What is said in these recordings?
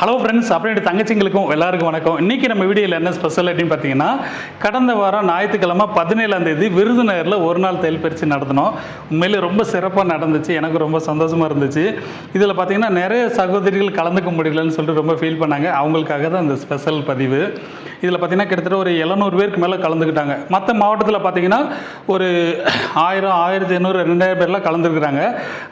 Hello friends அப்படின்ட்டு தங்கச்சிங்களுக்கும் எல்லாருக்கும் வணக்கம். இன்றைக்கி நம்ம வீடியோவில் என்ன ஸ்பெஷல் அப்படின்னு பார்த்தீங்கன்னா கடந்த வாரம் ஞாயிற்றுக்கிழமை பதினேழாம் தேதி விருதுநகரில் ஒரு நாள் தையல் பயிற்சி நடத்தினோம். உண்மையிலே ரொம்ப சிறப்பாக நடந்துச்சு. எனக்கு ரொம்ப சந்தோஷமாக இருந்துச்சு. இதில் பார்த்தீங்கன்னா நிறைய சகோதரிகள் கலந்துக்க முடியலன்னு சொல்லிட்டு ரொம்ப ஃபீல் பண்ணாங்க. அவங்களுக்காக தான் இந்த ஸ்பெஷல் பதிவு. இதில் பார்த்தீங்கன்னா கிட்டத்தட்ட ஒரு எழுநூறு பேருக்கு மேலே கலந்துக்கிட்டாங்க. மற்ற மாவட்டத்தில் பார்த்தீங்கன்னா ஒரு ஆயிரம் ஆயிரத்தி ஐநூறு ரெண்டாயிரம் பேர்லாம் கலந்துருக்குறாங்க.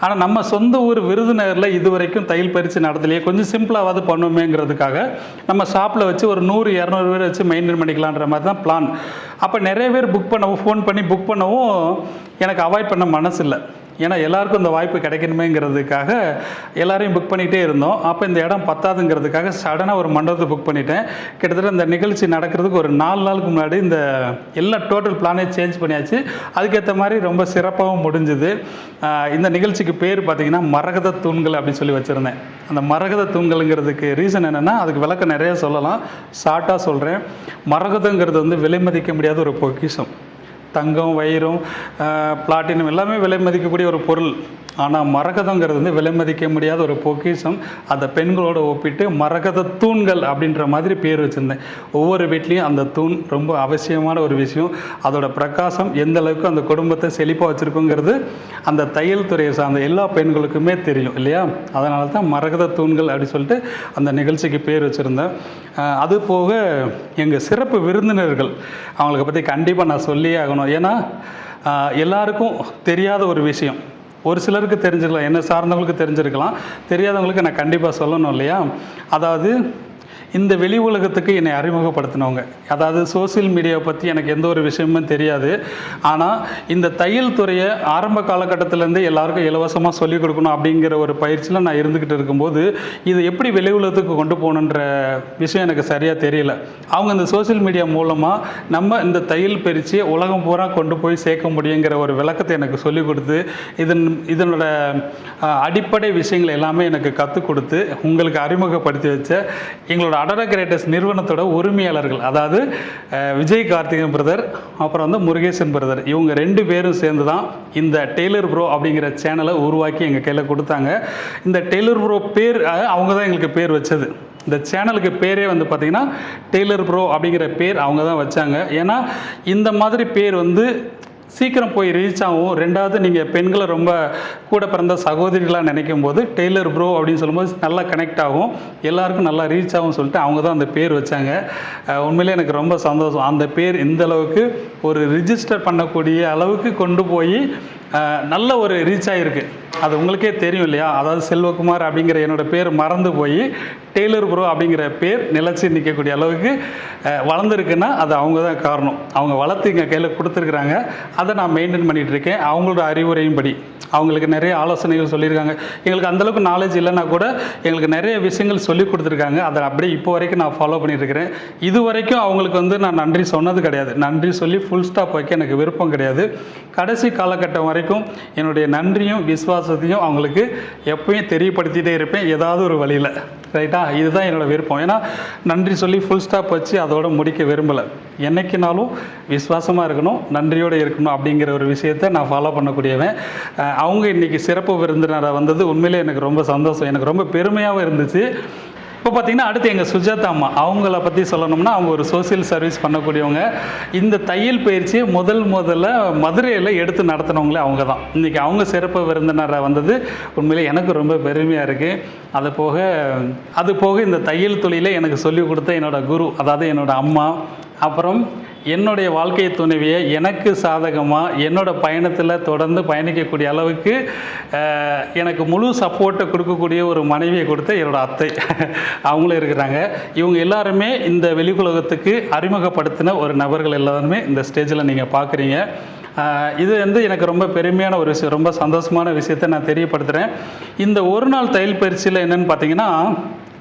ஆனால் நம்ம சொந்த ஊர் விருதுநகரில் இது வரைக்கும் தையல் பயிற்சி நடத்தலையே. கொஞ்சம் சிம்பிளாவது பண்ணணுமேங்கிறதுக்காக நம்ம ஷாப்பில் வச்சு ஒரு நூறு இரநூறு பேர் வச்சு மெயின்டைன் பண்ணிக்கலான்ற மாதிரி தான் பிளான் அப்போ நிறைய பேர் புக் பண்ணவும் ஃபோன் பண்ணி புக் பண்ணவும் எனக்கு அவாய்ட் பண்ண மனசு இல்லை ஏன்னா எல்லாருக்கும் இந்த வாய்ப்பு கிடைக்கணுமேங்கிறதுக்காக எல்லாரையும் புக் பண்ணிகிட்டே இருந்தோம். அப்போ இந்த இடம் பத்தாதுங்கிறதுக்காக சடனாக ஒரு மண்டபத்தை புக் பண்ணிட்டேன். கிட்டத்தட்ட இந்த நிகழ்ச்சி நடக்கிறதுக்கு ஒரு நாலு நாளுக்கு முன்னாடி இந்த எல்லா டோட்டல் பிளானே சேஞ்ச் பண்ணியாச்சு. அதுக்கேற்ற மாதிரி ரொம்ப சிறப்பாகவும் முடிஞ்சுது. இந்த நிகழ்ச்சிக்கு பேர் பார்த்தீங்கன்னா மரகத தூண்கள் அப்படின்னு சொல்லி வச்சுருந்தேன். அந்த மரகத தூண்களுங்கிறதுக்கு ரீசன் என்னென்னா அதுக்கு விளக்கம் நிறைய சொல்லலாம். ஷார்ட்டாக சொல்கிறேன் மரகதங்கிறது வந்து விலை மதிக்க முடியாத ஒரு பொக்கிஷம். தங்கம் வைரம் பிளாட்டினம் எல்லாமே விலை மதிக்கக்கூடிய ஒரு பொருள். ஆனால் மரகதங்கிறது வந்து விலை மதிக்க முடியாத ஒரு பொக்கிஷம். அந்த பெண்களோட ஒப்பிட்டு மரகத தூண்கள் அப்படின்ற மாதிரி பேர் வச்சுருந்தேன். ஒவ்வொரு வீட்லேயும் அந்த தூண் ரொம்ப அவசியமான ஒரு விஷயம். அதோட பிரகாசம் எந்த அளவுக்கு அந்த குடும்பத்தை செழிப்பாக வச்சுருக்குங்கிறது அந்த தையல் துறையை சார்ந்த எல்லா பெண்களுக்குமே தெரியும் இல்லையா? அதனால தான் மரகத தூண்கள் அப்படி சொல்லிட்டு அந்த நிகழ்ச்சிக்கு பேர் வச்சுருந்தேன். அது போக எங்கள் சிறப்பு விருந்தினர்கள் அவங்களுக்கு பற்றி கண்டிப்பாக நான் சொல்லியே ஆகணும். ஏன்னா எல்லாருக்கும் தெரியாத ஒரு விஷயம். ஒரு சிலருக்கு தெரிஞ்சிருக்கலாம். என்ன சார்ந்தவங்களுக்கு தெரிஞ்சிருக்கலாம். தெரியாதவங்களுக்கு நான் கண்டிப்பாக சொல்லணும் இல்லையா? அதாவது இந்த வெளி உலகத்துக்கு என்னை அறிமுகப்படுத்தினவங்க. அதாவது சோஷியல் மீடியாவை பற்றி எனக்கு எந்த ஒரு விஷயமும் தெரியாது. ஆனால் இந்த தையல் துறையை ஆரம்ப காலகட்டத்திலேருந்து எல்லாருக்கும் இலவசமாக சொல்லிக் கொடுக்கணும் அப்படிங்கிற ஒரு பயிற்சியில் நான் இருந்துக்கிட்டு இருக்கும்போது இது எப்படி வெளி உலகத்துக்கு கொண்டு போகணுன்ற விஷயம் எனக்கு சரியாக தெரியல. அவங்க இந்த சோஷியல் மீடியா மூலமாக நம்ம இந்த தையல் பிரித்து உலகம் பூரா கொண்டு போய் சேர்க்க முடியுங்கிற ஒரு விளக்கத்தை எனக்கு சொல்லிக் கொடுத்து இதன் இதனோட அடிப்படை விஷயங்கள் எல்லாமே எனக்கு கற்றுக் கொடுத்து உங்களுக்கு அறிமுகப்படுத்தி வச்ச எங்களோட அடர கிரேட்டஸ் நிறுவனத்தோட உரிமையாளர்கள் அதாவது விஜய் கார்த்திகன் பிரதர் அப்புறம் வந்து முருகேசன் பிரதர் இவங்க ரெண்டு பேரும் சேர்ந்து தான் இந்த டெய்லர் ப்ரோ அப்படிங்கிற சேனலை உருவாக்கி எங்கள் கையில் கொடுத்தாங்க. இந்த டெய்லர் ப்ரோ பேர் அவங்க தான் எங்களுக்கு பேர் வச்சது. இந்த சேனலுக்கு பேரே வந்து பார்த்திங்கன்னா டெய்லர் ப்ரோ அப்படிங்கிற பேர் அவங்க தான் வச்சாங்க. ஏன்னா இந்த மாதிரி பேர் வந்து சீக்கிரம் போய் ரீச் ஆகும் ரெண்டாவது நீங்கள் பெண்களை ரொம்ப கூட பிறந்த சகோதரிகளாக நினைக்கும் போது டெய்லர் ப்ரோ அப்படின்னு சொல்லும்போது நல்லா கனெக்ட் ஆகும். எல்லாருக்கும் நல்லா ரீச் ஆகும் சொல்லிட்டு அவங்க தான் அந்த பேர் வச்சாங்க. உண்மையிலே எனக்கு ரொம்ப சந்தோஷம். அந்த பேர் இந்த அளவுக்கு ஒரு ரிஜிஸ்டர் பண்ணக்கூடிய அளவுக்கு கொண்டு போய் நல்ல ஒரு ரீச் ஆகிருக்கு அது உங்களுக்கே தெரியும் இல்லையா? அதாவது செல்வகுமார் அப்படிங்கிற என்னோட பேர் மறந்து போய் டெய்லர் ப்ரோ அப்படிங்கிற பேர் நிலச்சி நிற்கக்கூடிய அளவுக்கு வளர்ந்துருக்குன்னா அது அவங்க தான் காரணம். அவங்க வளர்த்து எங்கள் கையில் கொடுத்துருக்குறாங்க. அதை நான் மெயின்டைன் பண்ணிகிட்டு இருக்கேன். அவங்களோட அறிவுரையும் படி. அவங்களுக்கு நிறைய ஆலோசனைகள் சொல்லியிருக்காங்க. எங்களுக்கு அந்தளவுக்கு நாலேஜ் இல்லைன்னா கூட எங்களுக்கு நிறைய விஷயங்கள் சொல்லி கொடுத்துருக்காங்க. அதை அப்படியே இப்போ வரைக்கும் நான் ஃபாலோ பண்ணிட்டுருக்கிறேன் இது வரைக்கும் அவங்களுக்கு வந்து நான் நன்றி சொன்னது கிடையாது. நன்றி சொல்லி ஃபுல் ஸ்டாப் வைக்க எனக்கு விருப்பம் கிடையாது. கடைசி காலகட்டம் வரைக்கும் என்னுடைய நன்றியும் விசுவாசத்தையும் அவங்களுக்கு எப்பயும் தெரியப்படுத்திகிட்டே இருப்பேன். ஏதாவது ஒரு வழியில். ரைட்டா இதுதான் என்னோட விருப்பம். ஏன்னா நன்றி சொல்லி ஃபுல் ஸ்டாப் வச்சு அதோட முடிக்க விரும்பலை. என்னைக்குனாலும் விசுவாசமாக இருக்கணும் நன்றியோடு இருக்கணும் அப்படிங்கிற ஒரு விஷயத்தை நான் ஃபாலோ பண்ணக்கூடியவன். அவங்க இன்றைக்கி சிறப்பு விருந்தினராக வந்தது உண்மையிலே எனக்கு ரொம்ப சந்தோஷம். எனக்கு ரொம்ப பெருமையாகவும் இருந்துச்சு. இப்போ பார்த்தீங்கன்னா அடுத்து எங்கள் சுஜாதா அம்மா அவங்கள பற்றி சொல்லணும்னா அவங்க ஒரு சோசியல் சர்வீஸ் பண்ணக்கூடியவங்க. இந்த தையல் பயிற்சியை முதல் முதல்ல மதுரையில் எடுத்து நடத்தினவங்களே அவங்க தான் இன்றைக்கி அவங்க சிறப்பு விருந்தினராக வந்தது உண்மையிலே எனக்கு ரொம்ப பெருமையாக இருக்குது அது போக அது போக இந்த தையல் தொழிலை எனக்கு சொல்லிக் கொடுத்த என்னோடய குரு அதாவது என்னோடய அம்மா. அப்புறம் என்னுடைய வாழ்க்கை துணைவியை எனக்கு சாதகமாக என்னோடய பயணத்தில் தொடர்ந்து பயணிக்கக்கூடிய அளவுக்கு எனக்கு முழு சப்போர்ட்டை கொடுக்கக்கூடிய ஒரு மனைவியை கொடுத்த என்னோடய அத்தை. அவங்களும் இருக்கிறாங்க. இவங்க எல்லாருமே இந்த வெளிக்குலகத்துக்கு அறிமுகப்படுத்தின ஒரு நபர்கள் எல்லாருமே இந்த ஸ்டேஜில் நீங்கள் பார்க்குறீங்க இது வந்து எனக்கு ரொம்ப பெருமையான ஒரு விஷயம் ரொம்ப சந்தோஷமான விஷயத்தை நான் தெரியப்படுத்துகிறேன் இந்த ஒரு நாள் தையல் பயிற்சியில் என்னென்னு பார்த்தீங்கன்னா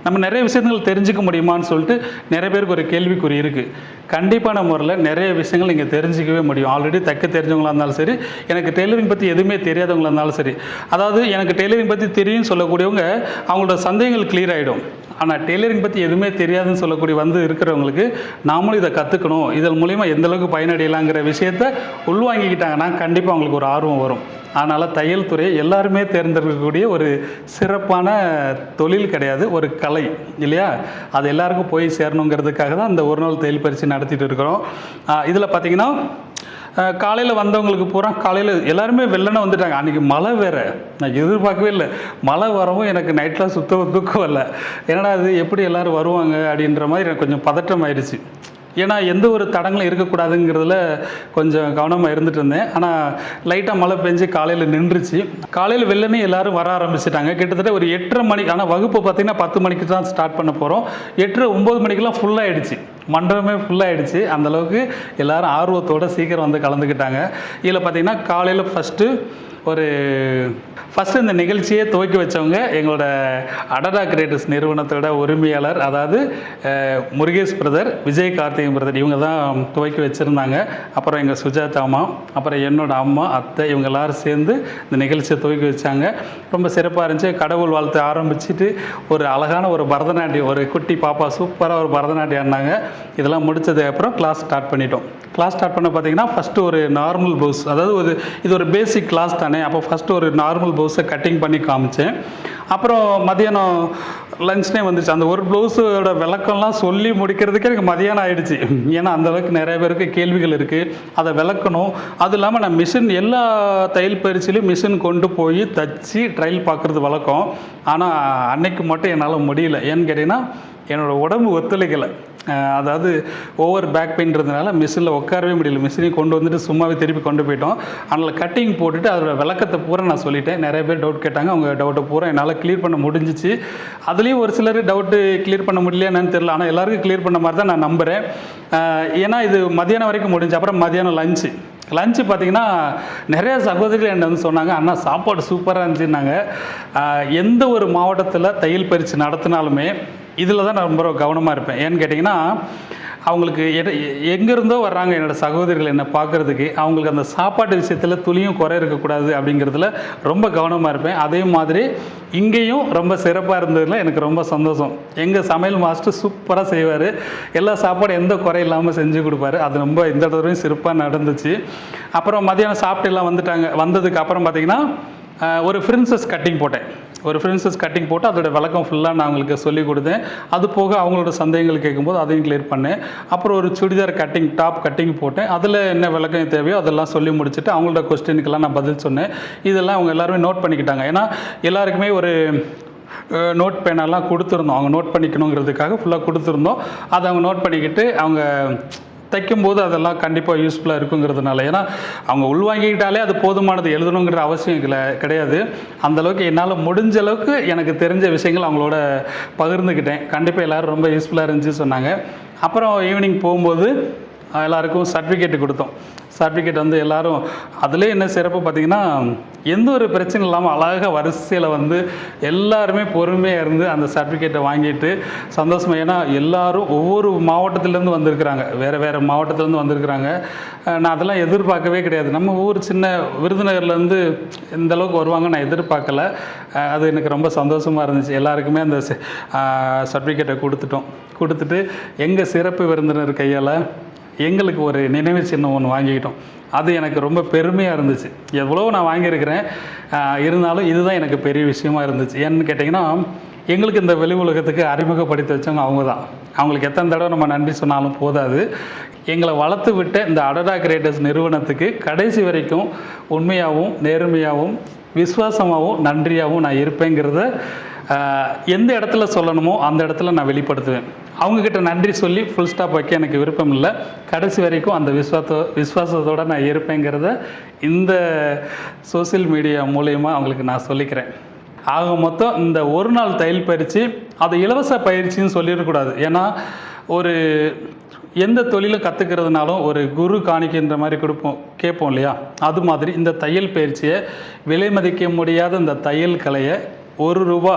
நம்ம நிறைய விஷயங்கள் தெரிஞ்சுக்க முடியுமான்னு சொல்லிட்டு நிறைய பேருக்கு ஒரு கேள்விக்குறி இருக்குது கண்டிப்பான முறையில் நிறைய விஷயங்கள் நீங்கள் தெரிஞ்சிக்கவே முடியும். ஆல்ரெடி தைக்க தெரிஞ்சவங்களா இருந்தாலும் சரி எனக்கு டெய்லரிங் பற்றி எதுவுமே தெரியாதவங்களா இருந்தாலும் சரி. அதாவது எனக்கு டெய்லரிங் பற்றி தெரியும்னு சொல்லக்கூடியவங்க அவங்களோட சந்தேகங்கள் கிளியர் ஆகிடும் ஆனால் டெய்லரிங் பற்றி எதுவுமே தெரியாதுன்னு சொல்லக்கூடிய வந்து இருக்கிறவங்களுக்கு நாமளும் இதை கற்றுக்கணும் இதன் மூலிமா எந்தளவுக்கு பயனடையலாங்கிற விஷயத்த உள்வாங்கிக்கிட்டாங்கன்னா கண்டிப்பாக அவங்களுக்கு ஒரு ஆர்வம் வரும். அதனால் தையல் துறை எல்லாருமே தேர்ந்தெடுக்கக்கூடிய ஒரு சிறப்பான தொழில் கிடையாது ஒரு கலை இல்லையா? அது எல்லாருக்கும் போய் சேரணுங்கிறதுக்காக தான் இந்த ஒரு நாள் தையல் பயிற்சி நடத்திட்டு இருக்கிறோம். இதில் பார்த்தீங்கன்னா காலையில் வந்தவங்களுக்கு பூரா காலையில் எல்லாருமே வெள்ளனை வந்துட்டாங்க. அன்றைக்கி மழை வேறு. நான் எதிர்பார்க்கவே இல்லை. மழை வரவும் எனக்கு நைட்டில் சுத்தம் தூக்கம் வரல. என்னடா அது எப்படி எல்லோரும் வருவாங்க? அப்படின்ற மாதிரி எனக்கு கொஞ்சம் பதட்டம் ஆயிடுச்சு. ஏன்னா எந்த ஒரு தடங்களும் இருக்கக்கூடாதுங்கிறதுல கொஞ்சம் கவனமாக இருந்துட்டு இருந்தேன் ஆனால் லைட்டாக மழை பெஞ்சு காலையில் நின்றுச்சு. காலையில் வெள்ளனே எல்லாரும் வர ஆரம்பிச்சிட்டாங்க. கிட்டத்தட்ட ஒரு எட்டரை மணிக்கு ஆனால் வகுப்பு பார்த்திங்கன்னா பத்து மணிக்கு தான் ஸ்டார்ட் பண்ண போகிறோம் எட்டரை ஒம்பது மணிக்கெலாம் ஃபுல்லாகிடுச்சு மண்டபமே ஃபுல்லாகிடுச்சு அந்தளவுக்கு எல்லோரும் ஆர்வத்தோடு சீக்கிரம் வந்து கலந்துக்கிட்டாங்க. இதில் பார்த்திங்கன்னா காலையில் ஃபஸ்ட்டு ஒரு ஃபஸ்ட்டு இந்த நிகழ்ச்சியை துவக்கி வச்சவங்க எங்களோட அடடா கிரியேட்டர்ஸ் நிறுவனத்தோட உரிமையாளர் அதாவது முருகேஷ் பிரதர் விஜய் கார்த்திகன் பிரதர் இவங்க தான் துவக்கி வச்சுருந்தாங்க. அப்புறம் எங்கள் சுஜாதா அம்மா அப்புறம் என்னோட அம்மா அத்தை இவங்க எல்லாரும் சேர்ந்து இந்த நிகழ்ச்சியை துவக்கி வச்சாங்க. ரொம்ப சிறப்பாக இருந்துச்சு. கடவுள் வாழ்த்து ஆரம்பிச்சுட்டு ஒரு அழகான ஒரு பரதநாட்டியம் ஒரு குட்டி பாப்பா சூப்பராக ஒரு பரதநாட்டியம் ஆடினாங்க. இதெல்லாம் முடிச்சதுக்கு அப்புறம் கிளாஸ் ஸ்டார்ட் பண்ணிட்டோம். கிளாஸ் ஸ்டார்ட் பண்ண பார்த்தீங்கன்னா ஃபஸ்ட்டு ஒரு நார்மல் ப்ளவுஸ் அதாவது ஒரு இது ஒரு பேசிக் கிளாஸ் தான். அப்போ ஃபஸ்ட்டு ஒரு நார்மல் ப்ளவுஸை கட்டிங் பண்ணி காமிச்சேன். அப்புறம் மதியானம் லஞ்ச்னே வந்துச்சு. அந்த ஒரு ப்ளவுஸோட விளக்கம்லாம் சொல்லி முடிக்கிறதுக்கே எனக்கு மதியானம் ஆகிடுச்சு ஏன்னா அந்த அளவுக்கு நிறைய பேருக்கு கேள்விகள் இருக்குது அதை விளக்கணும். அது இல்லாமல் நான் மிஷின் எல்லா தையல் பயிற்சியிலையும் மிஷின் கொண்டு போய் தச்சு ட்ரையல் பார்க்குறது வழக்கம். ஆனால் அன்னைக்கு மட்டும் என்னால் முடியல. ஏன்னு கேட்டிங்கன்னா என்னோடய உடம்பு ஒத்துழைக்கலை. அதாவது ஓவர் பேக் பெயின்றதுனால மிஷினில் உட்காரவே முடியல. மிஷினையும் கொண்டு வந்துட்டு சும்மாவே திருப்பி கொண்டு போயிட்டோம். அதனால் கட்டிங் போட்டுட்டு அதோட விளக்கத்தை பூரா நான் சொல்லிட்டேன். நிறைய பேர் டவுட் கேட்டாங்க. அவங்க டவுட்டை பூரா என்னால் கிளியர் பண்ண முடிஞ்சிச்சு. அதுலேயும் ஒரு சிலர் டவுட்டு கிளியர் பண்ண முடியல என்னன்னு ஆனால் எல்லாருக்கும் கிளியர் பண்ண மாதிரி தான் நான் நம்புகிறேன் ஏன்னா இது மதியானம் வரைக்கும் முடிஞ்சு அப்புறம் மதியானம் லஞ்சு லஞ்சு பார்த்தீங்கன்னா நிறைய சகோதரிகள் என்ன வந்து சொன்னாங்க அண்ணா சாப்பாடு சூப்பராக இருந்துச்சுன்னாங்க. எந்த ஒரு மாவட்டத்தில் தையல் பயிற்சி நடத்தினாலுமே இதில் தான் நான் ரொம்ப கவனமாக இருப்பேன். ஏன்னு கேட்டிங்கன்னா அவங்களுக்கு எட- எங்கேருந்தோ வர்றாங்க என்னோடய சகோதரிகள் என்னை பார்க்குறதுக்கு. அவங்களுக்கு அந்த சாப்பாட்டு விஷயத்தில் துளியும் குறை இருக்கக்கூடாது அப்படிங்கிறதுல ரொம்ப கவனமாக இருப்பேன். அதே மாதிரி இங்கேயும் ரொம்ப சிறப்பாக இருந்ததில் எனக்கு ரொம்ப சந்தோஷம். எங்கள் சமையல் மாஸ்டர் சூப்பராக செய்வார். எல்லா சாப்பாடும் எந்த குறை இல்லாமல் செஞ்சு கொடுப்பாரு. அது ரொம்ப இந்த தடவையும் சிறப்பாக நடந்துச்சு. அப்புறம் மதியானம் சாப்பிட்டு எல்லாம் வந்துட்டாங்க. வந்ததுக்கு அப்புறம் பார்த்தீங்கன்னா ஒரு ஃப்ரின்சஸ் கட்டிங் போட்டேன். ஒரு ஃப்ரெண்ட்ஸஸ் கட்டிங் போட்டு அதோட விளக்கம் ஃபுல்லாக நான் அவங்களுக்கு சொல்லி கொடுத்தேன். அது போக அவங்களோட சந்தேகங்கள் கேட்கும்போது அதையும் கிளியர் பண்ணேன். அப்புறம் ஒரு சுடிதார் கட்டிங் டாப் கட்டிங் போட்டேன். அதில் என்ன விளக்கம் தேவையோ அதெல்லாம் சொல்லி முடிச்சுட்டு அவங்களோட கொஸ்டினுக்கெல்லாம் நான் பதில் சொன்னேன். இதெல்லாம் அவங்க எல்லாருமே நோட் பண்ணிக்கிட்டாங்க. ஏன்னா எல்லாருக்குமே ஒரு நோட் பேனெல்லாம் கொடுத்துருந்தோம். அவங்க நோட் பண்ணிக்கணுங்கிறதுக்காக ஃபுல்லாக கொடுத்துருந்தோம். அதை அவங்க நோட் பண்ணிக்கிட்டு அவங்க தைக்கும்போது அதெல்லாம் கண்டிப்பாக யூஸ்ஃபுல்லாக இருக்குங்கிறதுனால. ஏன்னா அவங்க உள்வாங்கிக்கிட்டாலே அது போதுமானது எழுதணுங்கிற அவசியம் இல்லை கிடையாது. அந்தளவுக்கு என்னால் முடிஞ்ச அளவுக்கு எனக்கு தெரிஞ்ச விஷயங்கள் அவங்களோட பகிர்ந்துக்கிட்டேன். கண்டிப்பாக எல்லோரும் ரொம்ப யூஸ்ஃபுல்லாக இருந்துச்சு சொன்னாங்க. அப்புறம் ஈவினிங் போகும்போது எல்லாருக்கும் சர்டிஃபிகேட் கொடுத்தோம். சர்டிஃபிகேட் வந்து எல்லாரும் அதுலேயே என்ன சிறப்பு பார்த்தீங்கன்னா எந்த ஒரு பிரச்சனை இல்லாமல் அழகாக வரிசையில் வந்து எல்லாருமே பொறுமையாக இருந்து அந்த சர்டிஃபிகேட்டை வாங்கிட்டு சந்தோஷமாக ஏன்னா எல்லாரும் ஒவ்வொரு மாவட்டத்துலேருந்து வந்திருக்கிறாங்க. வேறு வேறு மாவட்டத்துலேருந்து வந்திருக்கிறாங்க. நான் அதெல்லாம் எதிர்பார்க்கவே கிடையாது. நம்ம ஊர் சின்ன விருதுநகர்லேருந்து இந்த அளவுக்கு வருவாங்க நான் எதிர்பார்க்கல. அது எனக்கு ரொம்ப சந்தோஷமாக இருந்துச்சு. எல்லாருக்குமே அந்த சர்டிஃபிகேட்டை கொடுத்துட்டோம். கொடுத்துட்டு எங்கள் சிறப்பு விருந்தினர் கையால் எங்களுக்கு ஒரு நினைவு சின்னம் ஒன்று வாங்கிக்கிட்டோம். அது எனக்கு ரொம்ப பெருமையாக இருந்துச்சு. எவ்வளோ நான் வாங்கியிருக்கிறேன். இருந்தாலும் இதுதான் எனக்கு பெரிய விஷயமா இருந்துச்சு. ஏன்னு கேட்டிங்கன்னா எங்களுக்கு இந்த வெளி உலகத்துக்கு அறிமுகப்படுத்தி வச்சவங்க அவங்க தான் அவங்களுக்கு எத்தனை தடவை நம்ம நன்றி சொன்னாலும் போதாது. எங்களை வளர்த்து விட்ட இந்த அடடா கிரியேட்டர்ஸ் நிறுவனத்துக்கு கடைசி வரைக்கும் உண்மையாகவும் நேர்மையாகவும் விசுவாசமாகவும் நன்றியாகவும் நான் இருப்பேங்கிறத எந்த இடத்துல சொல்லணுமோ அந்த இடத்துல நான் வெளிப்படுத்துவேன். அவங்கக்கிட்ட நன்றி சொல்லி ஃபுல் ஸ்டாப் வைக்க எனக்கு விருப்பம் இல்லை கடைசி வரைக்கும் அந்த விஸ்வாச விஸ்வாசத்தோடு நான் இருப்பேங்கிறத இந்த சோஷியல் மீடியா மூலயமா அவங்களுக்கு நான் சொல்லிக்கிறேன். ஆக மொத்தம் இந்த ஒரு நாள் தையல் பயிற்சி அது இலவச பயிற்சின்னு சொல்லிடக்கூடாது. ஏன்னா ஒரு எந்த தொழிலை கற்றுக்கிறதுனாலும் ஒரு குரு காணிக்கின்ற மாதிரி கொடுப்போம் கேட்போம் இல்லையா? அது மாதிரி இந்த தையல் பயிற்சியை விலை மதிக்க முடியாத இந்த தையல் கலையை ஒரு ரூபா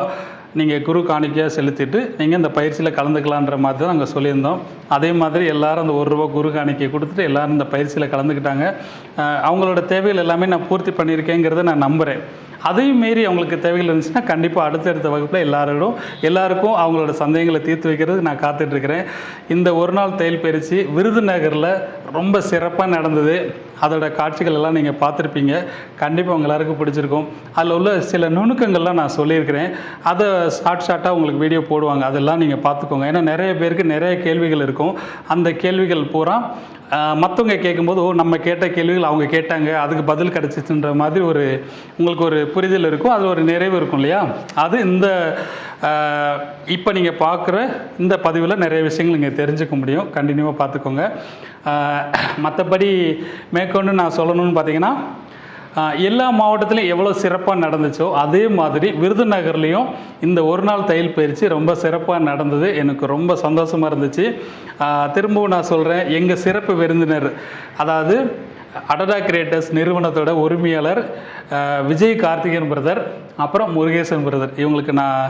நீங்கள் குரு காணிக்கையாக செலுத்திட்டு நீங்கள் இந்த பயிற்சியில் கலந்துக்கலான்ற மாதிரி தான் நாங்கள் சொல்லியிருந்தோம். அதே மாதிரி எல்லாரும் அந்த ஒரு ரூபா குரு காணிக்கை கொடுத்துட்டு எல்லாரும் இந்த பயிற்சியில் கலந்துக்கிட்டாங்க. அவங்களோட தேவைகள் எல்லாமே நான் பூர்த்தி பண்ணியிருக்கேங்கிறத நான் நம்புகிறேன் அதையும் மீறி அவங்களுக்கு தேவைகள் இருந்துச்சுன்னா கண்டிப்பாக அடுத்தடுத்த வகுப்பில் எல்லாரோடும் எல்லாருக்கும் அவங்களோட சந்தேகங்களை தீர்த்து வைக்கிறது நான் காத்துட்ருக்கிறேன் இந்த ஒரு நாள் தையல் பயிற்சி விருதுநகரில் ரொம்ப சிறப்பாக நடந்தது. அதோட காட்சிகள் எல்லாம் நீங்கள் பார்த்துருப்பீங்க. கண்டிப்பாக உங்கள் எல்லாருக்கும் பிடிச்சிருக்கும். அதில் உள்ள சில நுணுக்கங்கள்லாம் நான் சொல்லியிருக்கிறேன். அதை ஷார்ட் ஷார்ட்டாக உங்களுக்கு வீடியோ போடுவாங்க. அதெல்லாம் நீங்கள் பார்த்துக்கோங்க. ஏன்னா நிறைய பேருக்கு நிறைய கேள்விகள் இருக்கும். அந்த கேள்விகள் பூரா மற்றவங்க கேட்கும்போது ஓ நம்ம கேட்ட கேள்விகள் அவங்க கேட்டாங்க. அதுக்கு பதில் கிடச்சிச்சுன்ற மாதிரி ஒரு உங்களுக்கு ஒரு புரிதல் இருக்கும். அதில் ஒரு நிறைவு இருக்கும் இல்லையா? அது இந்த இப்போ நீங்கள் பார்க்குற இந்த பதிவில் நிறைய விஷயங்கள் நீங்கள் தெரிஞ்சுக்க முடியும். கண்டினியூவாக பார்த்துக்கோங்க. மற்றபடி மேற்கொண்டு நான் சொல்லணும்னு பார்த்தீங்கன்னா எல்லா மாவட்டத்திலையும் எவ்வளோ சிறப்பாக நடந்துச்சோ அதே மாதிரி விருதுநகர்லேயும் இந்த ஒரு நாள் தையல் பயிற்சி ரொம்ப சிறப்பாக நடந்தது. எனக்கு ரொம்ப சந்தோஷமாக இருந்துச்சு. திரும்பவும் நான் சொல்கிறேன் எங்கள் சிறப்பு விருந்தினர் அதாவது அடடா கிரியேட்டர்ஸ் நிறுவனத்தோட உரிமையாளர் விஜய் கார்த்திகேயன் பிரதர் அப்புறம் முருகேசன் பிரதர். இவங்களுக்கு நான்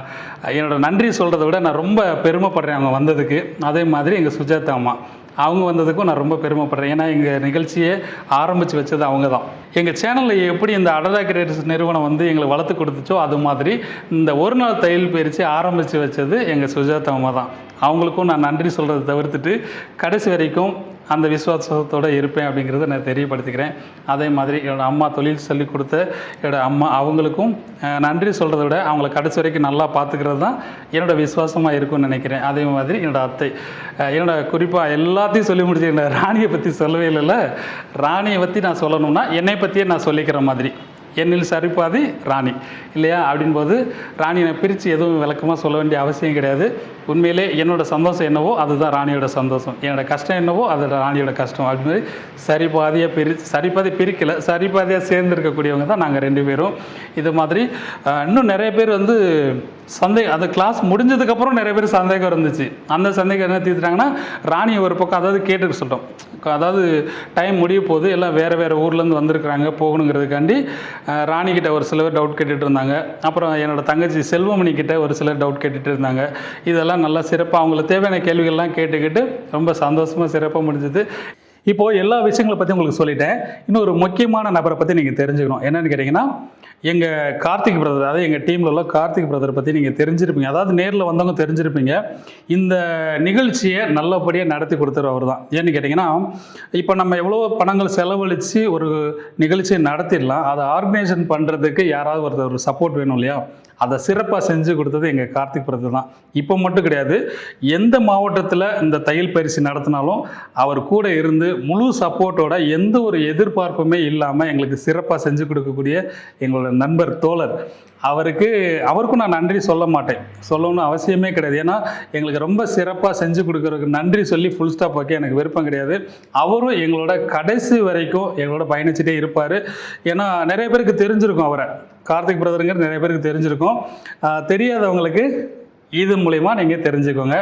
என்னோட நன்றி சொல்கிறத விட நான் ரொம்ப பெருமைப்படுறேன் அவங்க வந்ததுக்கு. அதே மாதிரி எங்கள் சுஜாதா அம்மா. அவங்க வந்ததுக்கும் நான் ரொம்ப பெருமைப்படுறேன். ஏன்னா எங்கள் நிகழ்ச்சியை ஆரம்பித்து வச்சது அவங்க தான் எங்கள் சேனலில் எப்படி இந்த அடதா கிரியேட்டர்ஸ் நிறுவனம் வந்து எங்களை வளர்த்து கொடுத்துச்சோ அது மாதிரி இந்த ஒரு நாள் தையல் பயிற்சி ஆரம்பித்து வச்சது எங்கள் சுஜாதா அம்மா தான் அவங்களுக்கும் நான் நன்றி சொல்கிறத தவிர்த்துட்டு கடைசி வரைக்கும் அந்த விசுவாசத்தோடு இருப்பேன் அப்படிங்கிறத நான் தெரியப்படுத்திக்கிறேன். அதே மாதிரி என்னோடய அம்மா தொழில் சொல்லி கொடுத்த என்னோட அம்மா அவங்களுக்கும் நன்றி சொல்கிறத விட அவங்கள கடைசி வரைக்கும் நல்லா பார்த்துக்கிறது தான் என்னோட விசுவாசமாக இருக்கும்னு நினைக்கிறேன். அதே மாதிரி என்னோட அத்தை என்னோட குறிப்பாக எல்லாத்தையும் சொல்லி முடிச்சிருக்கேன் ராணியை பற்றி சொல்லவே இல்லைல்ல. ராணியை பற்றி நான் சொல்லணும்னா என்னை பற்றியே நான் சொல்லிக்கிற மாதிரி. என்னில் சரிபாதி ராணி. இல்லையா? அப்படின்போது ராணியை பிரித்து எதுவும் விளக்கமாக சொல்ல வேண்டிய அவசியம் கிடையாது. உண்மையிலே என்னோட சந்தோஷம் என்னவோ அதுதான் ராணியோட சந்தோஷம். என்னோட கஷ்டம் என்னவோ அது ராணியோட கஷ்டம். அப்படின்னு மாதிரி சரிபாதியாக பிரி சரிபாதி பிரிக்கலை சரிபாதியாக சேர்ந்து இருக்கக்கூடியவங்க தான் நாங்கள் ரெண்டு பேரும். இது மாதிரி இன்னும் நிறைய பேர் வந்து சந்தேகம் அந்த கிளாஸ் முடிஞ்சதுக்கப்புறம் நிறைய பேர் சந்தேகம் இருந்துச்சு. அந்த சந்தேகம் என்ன தீர்த்துட்டாங்கன்னா ராணி ஒரு பக்கம் அதாவது கேட்டுக்க சொல்லிட்டோம் அதாவது டைம் முடிய போது எல்லாம் வேறு வேறு ஊர்லேருந்து வந்திருக்கிறாங்க போகணுங்கிறதுக்காண்டி ராணிக்கிட்ட ஒரு சிலர் டவுட் கேட்டுட்டு இருந்தாங்க. அப்புறம் என்னோட தங்கச்சி செல்வமணி கிட்ட ஒரு சிலர் டவுட் கேட்டுட்டு இருந்தாங்க. இதெல்லாம் நல்லா சிறப்பாக அவங்களுக்கு தேவையான கேள்விகள்லாம் கேட்டுக்கிட்டு ரொம்ப சந்தோஷமாக சிறப்பாக முடிஞ்சது. இப்போது எல்லா விஷயங்களை பற்றி உங்களுக்கு சொல்லிட்டேன். இன்னும் ஒரு முக்கியமான நபரை பற்றி நீங்கள் தெரிஞ்சுக்கணும். என்னன்னு கேட்டிங்கன்னா எங்கள் கார்த்திக் பிரதர் அதாவது எங்கள் டீமில் உள்ள கார்த்திக் பிரதர் பற்றி நீங்கள் தெரிஞ்சிருப்பீங்க. அதாவது நேரில் வந்தவங்க தெரிஞ்சிருப்பீங்க. இந்த நிகழ்ச்சியை நல்லபடியாக நடத்தி கொடுத்துரு அவர் தான் ஏன்னு கேட்டிங்கன்னா இப்போ நம்ம எவ்வளோ பணங்கள் செலவழித்து ஒரு நிகழ்ச்சியை நடத்திடலாம். அதை ஆர்கனைசேஷன் பண்ணுறதுக்கு யாராவது ஒருத்தர் ஒரு சப்போர்ட் வேணும் இல்லையா? அதை சிறப்பாக செஞ்சு கொடுத்தது எங்கள் கார்த்திக் பிரதர் தான். இப்போ மட்டும் கிடையாது எந்த மாவட்டத்தில் இந்த தையல் பயிற்சி நடத்தினாலும் அவர் கூட இருந்து முழு சப்போர்ட்டோட எந்த ஒரு எதிர்பார்ப்புமே இல்லாமல் எங்களுக்கு சிறப்பாக செஞ்சு கொடுக்கக்கூடிய எங்களோட நண்பர் தோழர் அவருக்கு அவருக்கும் நான் நன்றி சொல்ல மாட்டேன். சொல்லணும்னு அவசியமே கிடையாது. ஏன்னா எங்களுக்கு ரொம்ப சிறப்பாக செஞ்சு கொடுக்குறதுக்கு நன்றி சொல்லி ஃபுல் ஸ்டாப் வைக்க எனக்கு விருப்பம் கிடையாது. அவரும் எங்களோட கடைசி வரைக்கும் எங்களோட பயணிச்சுட்டே இருப்பார். ஏன்னா நிறைய பேருக்கு தெரிஞ்சிருக்கும் அவரை. கார்த்திக் பிரதருங்கிற நிறைய பேருக்கு தெரிஞ்சிருக்கும். தெரியாதவங்களுக்கு இது மூலிமா நீங்கள் தெரிஞ்சுக்கோங்க.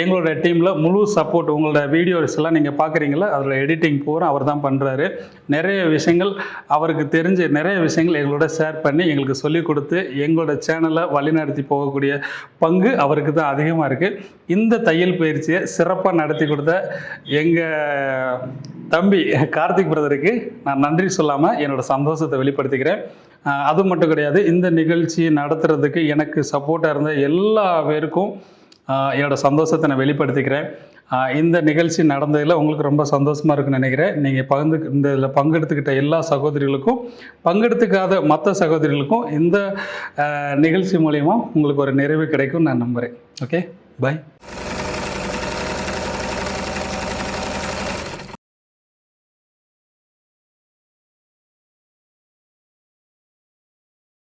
எங்களோட டீமில் முழு சப்போர்ட் உங்களோட வீடியோஸ் எல்லாம் நீங்கள் பார்க்குறீங்களா அதில் எடிட்டிங் பூரா அவர் தான் பண்ணுறாரு நிறைய விஷயங்கள் அவருக்கு தெரிஞ்ச நிறைய விஷயங்கள் எங்களோட ஷேர் பண்ணி எங்களுக்கு சொல்லிக் கொடுத்து எங்களோட சேனலை வழிநடத்தி போகக்கூடிய பங்கு அவருக்கு தான் அதிகமாக இருக்குது இந்த தையல் பயிற்சியை சிறப்பாக நடத்தி கொடுத்த எங்கள் தம்பி கார்த்திக் பிரதருக்கு நான் நன்றி சொல்லாமல் என்னோட சந்தோஷத்தை வெளிப்படுத்திக்கிறேன். அது மட்டும் கிடையாது. இந்த நிகழ்ச்சியை நடத்துறதுக்கு எனக்கு சப்போர்ட்டாக இருந்த எல்லா பேருக்கும் என்னோடய சந்தோஷத்தை நான் வெளிப்படுத்திக்கிறேன். இந்த நிகழ்ச்சி நடந்ததில் உங்களுக்கு ரொம்ப சந்தோஷமாக இருக்குன்னு நினைக்கிறேன். நீங்கள் பகிர்ந்து இந்த இதில் பங்கெடுத்துக்கிட்ட எல்லா சகோதரிகளுக்கும் பங்கெடுத்துக்காத மற்ற சகோதரிகளுக்கும் இந்த நிகழ்ச்சி மூலயமா உங்களுக்கு ஒரு நிறைவு கிடைக்கும் நான் நம்புகிறேன் ஓகே பை